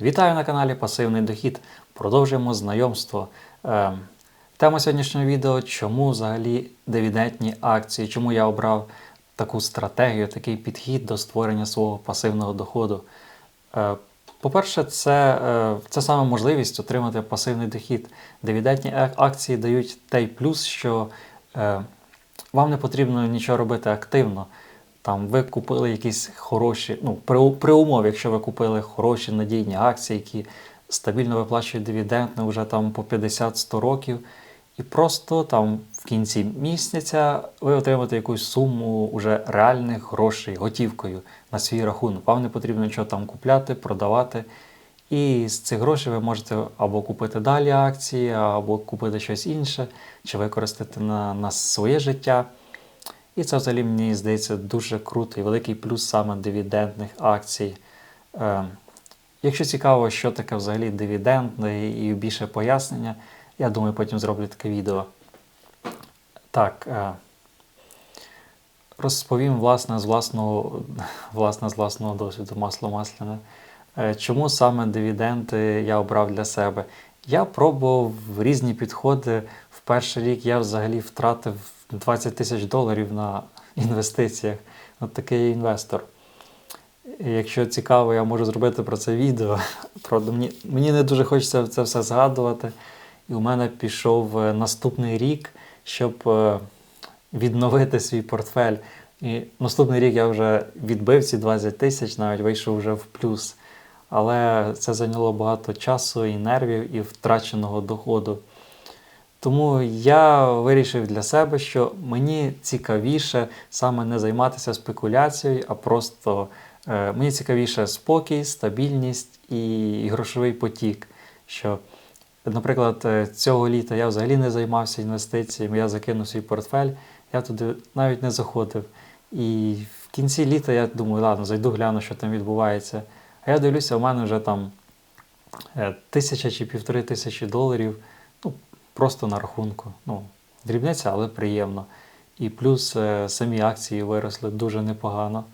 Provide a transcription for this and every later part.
Вітаю на каналі Пасивний Дохід. Продовжуємо знайомство. Е, Тема сьогоднішнього відео чому взагалі дивідендні акції, чому я обрав таку стратегію, такий підхід до створення свого пасивного доходу. Е, По-перше, це, е, це саме можливість отримати пасивний дохід. Дивідендні акції дають той плюс, що е, вам не потрібно нічого робити активно. Там ви купили якісь хороші, ну, при, при умові, якщо ви купили хороші надійні акції, які стабільно виплачують дивіденди вже там по 50-100 років, і просто там в кінці місяця ви отримаєте якусь суму уже реальних грошей готівкою на свій рахунок. Вам не потрібно нічого там купляти, продавати. І з цих грошей ви можете або купити далі акції, або купити щось інше, чи використати на, на своє життя. І це взагалі мені здається дуже круто і великий плюс саме дивідендних акцій. Е, якщо цікаво, що таке взагалі дивідендне і більше пояснення, я думаю, потім зроблю таке відео. Так, е, розповім власне з власного, власне, з власного досвіду масло масляне. Е, Чому саме дивіденди я обрав для себе? Я пробував різні підходи. В перший рік я взагалі втратив 20 тисяч доларів на інвестиціях. От такий інвестор. Якщо цікаво, я можу зробити про це відео. Правда, мені, мені не дуже хочеться це все згадувати. І у мене пішов е, наступний рік, щоб е, відновити свій портфель. І наступний рік я вже відбив ці 20 тисяч, навіть вийшов вже в плюс. Але це зайняло багато часу і нервів, і втраченого доходу. Тому я вирішив для себе, що мені цікавіше саме не займатися спекуляцією, а просто е, мені цікавіше спокій, стабільність і грошовий потік. Що, наприклад, е, цього літа я взагалі не займався інвестиціями, я закинув свій портфель, я туди навіть не заходив. І в кінці літа я думаю, ладно, зайду гляну, що там відбувається. А я дивлюся, у мене вже там е, тисяча чи півтори тисячі доларів. Ну, просто на рахунку. Ну, дрібниця, але приємно. І плюс е, самі акції виросли дуже непогано.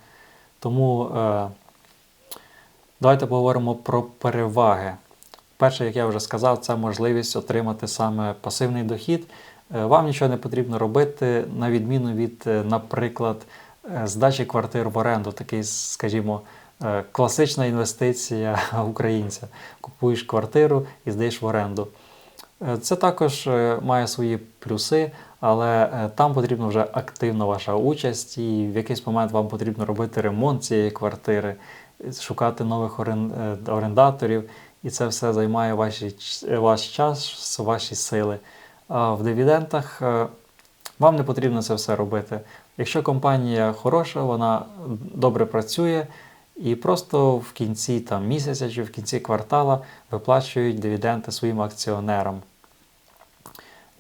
Тому е, давайте поговоримо про переваги. Перше, як я вже сказав, це можливість отримати саме пасивний дохід. Вам нічого не потрібно робити, на відміну від, наприклад, здачі квартир в оренду, такий, скажімо, класична інвестиція українця. Купуєш квартиру і здаєш в оренду. Е, Це також е, має свої плюси, але е, там потрібна вже активна ваша участь, і в якийсь момент вам потрібно робити ремонт цієї квартири, е, шукати нових е, орендаторів, і це все займає ваші, е, ваш час, ваші сили. А в дивідендах е, вам не потрібно це все робити. Якщо компанія хороша, вона добре працює, і просто в кінці там, місяця чи в кінці квартала виплачують дивіденди своїм акціонерам.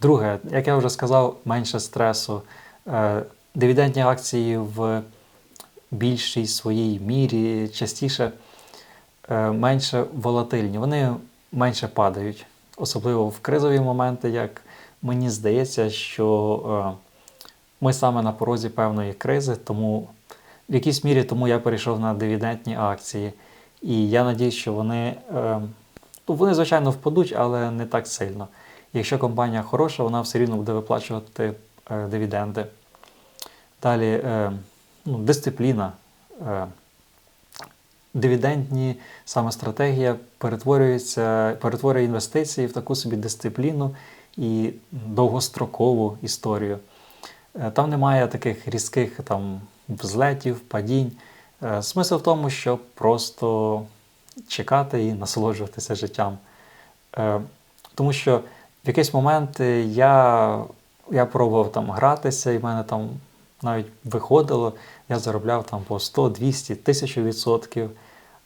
Друге, як я вже сказав, менше стресу. Е, Дивідендні акції в більшій своїй мірі частіше е, менше волатильні, вони менше падають, особливо в кризові моменти, як мені здається, що е, ми саме на порозі певної кризи, тому в якійсь мірі тому я перейшов на дивідендні акції. І я надіюсь, що вони, е, вони, звичайно, впадуть, але не так сильно. Якщо компанія хороша, вона все рівно буде виплачувати е, дивіденди. Далі е, ну, дисципліна. Е, дивідендні саме стратегія перетворюється, перетворює інвестиції в таку собі дисципліну і довгострокову історію. Е, Там немає таких різких там, взлетів, падінь. Е, Смисл в тому, щоб просто чекати і насолоджуватися життям. Е, Тому що в якийсь момент я, я пробував там гратися, і в мене там навіть виходило, я заробляв там по 100, 200, 1000 відсотків.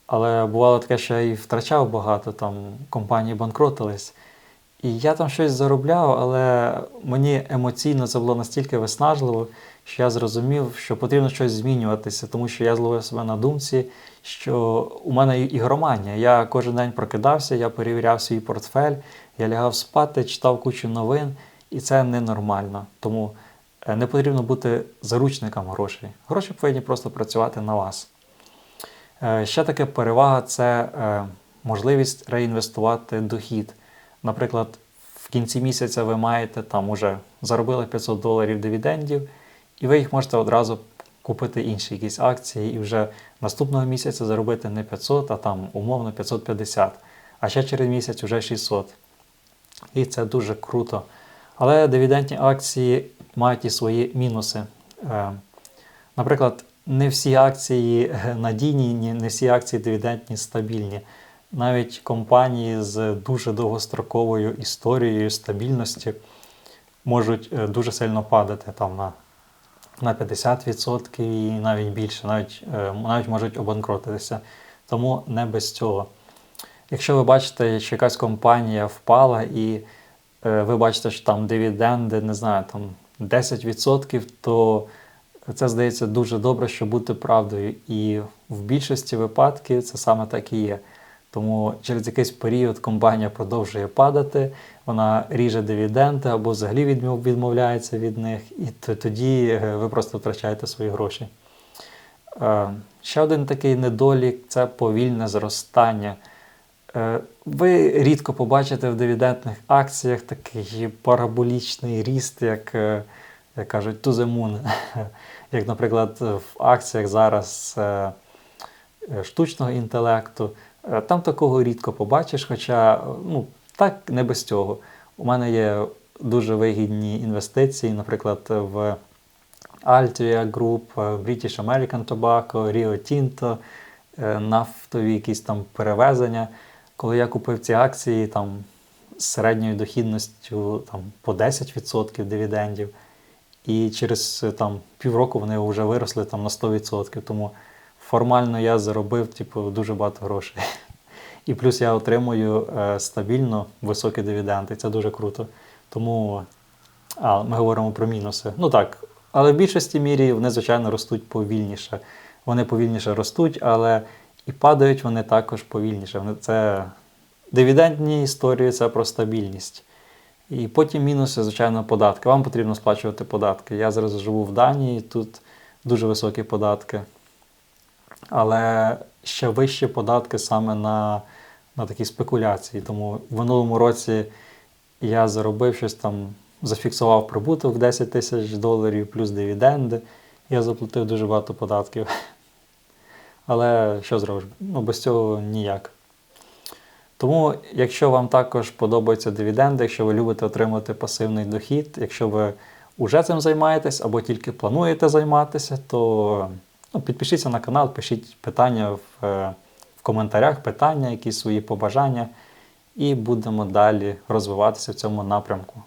Але бувало таке, що я і втрачав багато, там компанії банкротились. І я там щось заробляв, але мені емоційно це було настільки виснажливо, що я зрозумів, що потрібно щось змінюватися, тому що я зловив себе на думці, що у мене ігроманія. Я кожен день прокидався, я перевіряв свій портфель, я лягав спати, читав кучу новин, і це ненормально. Тому е, не потрібно бути заручником грошей. Гроші повинні просто працювати на вас. Е, Ще таке перевага це е, можливість реінвестувати дохід. Наприклад, в кінці місяця ви маєте там уже заробили 500 доларів дивідендів, і ви їх можете одразу купити інші якісь акції і вже наступного місяця заробити не 500, а там умовно 550, а ще через місяць вже 600. І це дуже круто. Але дивідендні акції мають і свої мінуси. Е, Наприклад, не всі акції надійні, не всі акції дивідендні стабільні. Навіть компанії з дуже довгостроковою історією стабільності можуть е, дуже сильно падати там на, на 50% і навіть більше, навіть, е, навіть можуть обанкротитися. Тому не без цього. Якщо ви бачите, що якась компанія впала і е, ви бачите, що там дивіденди, не знаю, там 10%, то це здається дуже добре, щоб бути правдою. І в більшості випадків це саме так і є. Тому через якийсь період компанія продовжує падати, вона ріже дивіденди або взагалі відмовляється від них, і тоді е, ви просто втрачаєте свої гроші. Е, Ще один такий недолік це повільне зростання. Е, Ви рідко побачите в дивідендних акціях такий параболічний ріст, як, як кажуть, moon. Як, наприклад, в акціях зараз штучного інтелекту. Е, Там такого рідко побачиш, хоча е, ну, так не без цього. У мене є дуже вигідні інвестиції, наприклад, в Altria Group, е, British American Tobacco, Rio Tinto, нафтові якісь там перевезення. Коли я купив ці акції там, з середньою дохідністю там, по 10% дивідендів, і через там, півроку вони вже виросли там, на 100%. Тому формально я заробив типу, дуже багато грошей. І плюс я отримую е, стабільно високі дивіденди. Це дуже круто. Тому а, ми говоримо про мінуси. Ну так, але в більшості мірі вони, звичайно, ростуть повільніше. Вони повільніше ростуть, але і падають вони також повільніше. Це дивідендні історії це про стабільність. І потім мінуси, звичайно, податки. Вам потрібно сплачувати податки. Я зараз живу в Данії, тут дуже високі податки. Але ще вищі податки саме на, на такі спекуляції. Тому в минулому році я заробив щось там, зафіксував прибуток в 10 тисяч доларів плюс дивіденди. Я заплатив дуже багато податків. Але що зробиш? Ну, без цього ніяк. Тому, якщо вам також подобаються дивіденди, якщо ви любите отримати пасивний дохід, якщо ви вже цим займаєтесь або тільки плануєте займатися, то ну, підпишіться на канал, пишіть питання в, е, в коментарях, питання, якісь свої побажання, і будемо далі розвиватися в цьому напрямку.